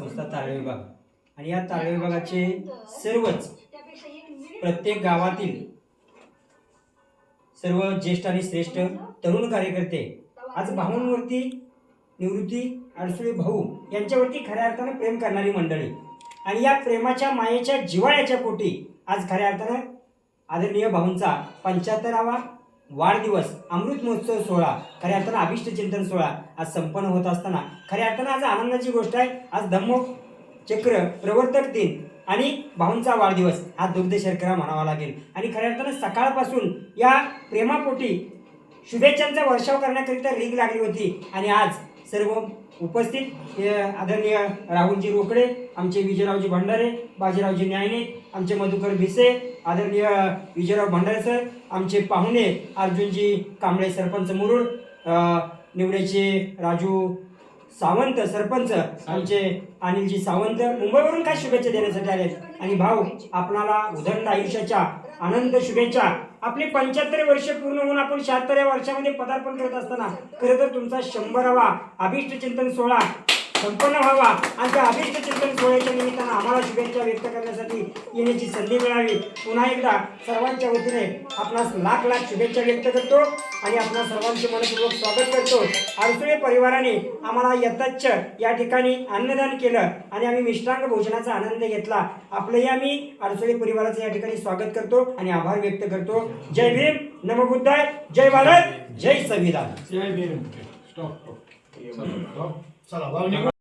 संस्था तारळे विभाग. आणि या तारळे विभागाचे सर्वच प्रत्येक गावातील सर्व ज्येष्ठ आणि श्रेष्ठ तरुण कार्यकर्ते आज भाऊंवरती निवृत्ती अडसुळे भाऊ यांच्यावरती खऱ्या अर्थानं प्रेम करणारी मंडळी. आणि या प्रेमाच्या मायेच्या जिव्हाळ्याच्या पोटी आज खऱ्या अर्थानं आदरणीय भाऊंचा पंच्याहत्तरावा वाढदिवस अमृत महोत्सव सोहळा खऱ्या अर्थानं अभिष्ट चिंतन सोहळा आज संपन्न होत असताना खऱ्या अर्थानं आज आनंदाची गोष्ट आहे. आज धम्म चक्र प्रवर्तक दिन आणि भाऊंचा वाढदिवस हा दुग्ध शर्करा म्हणावा लागेल. आणि खऱ्या अर्थानं सकाळपासून या प्रेमापोटी शुभेच्छांचा वर्षाव करण्याकरिता रीग लागली होती आणि आज सर्व उपस्थित. आदरणीय राहुलजी रोकडे आमचे विजयरावजी भंडारे बाजीरावजी न्यायने आमचे मधुकर भिसे आदरणीय विजयराव भंडारे सर आमचे पाहुणे अर्जुनजी कांबळे सरपंच मुरुड निवडेचे निवड्याचे राजू सावंत सरपंच आमचे अनिलजी सावंत मुंबईवरून काय शुभेच्छा देण्यासाठी आले आणि भाऊ आपणाला उदंड आयुष्याच्या आनंद शुभेच्छा. आपली पंच्याहत्तर वर्ष पूर्ण होऊन आपण शहात्तर या वर्षामध्ये पदार्पण करत असताना खरं तर तुमचा शंभरावा अभिष्ट चिंतन सोहळा. संपन्न व्हावा. आणि त्या अभिष्ट चिंतन सोहळ्याच्या निमित्तानं आम्हाला शुभेच्छा व्यक्त करण्यासाठी येण्याची संधी मिळावी. पुन्हा एकदा सर्वांच्या वतीने आपणास लाख लाख शुभेच्छा व्यक्त करतो आणि आपणा सर्वांचे मनपूर्वक स्वागत करतो. अडसुळे परिवाराने आम्हाला यथाच्छ या ठिकाणी अन्नदान केलं आणि आम्ही मिष्टांग भोजनाचा आनंद घेतला. आपलंही आम्ही अडसुळे परिवाराचं या ठिकाणी स्वागत करतो आणि आभार व्यक्त करतो. जय भीम. नमबुद्धाय. जय भारत. जय संविधान. जय भीम. 算了，老牛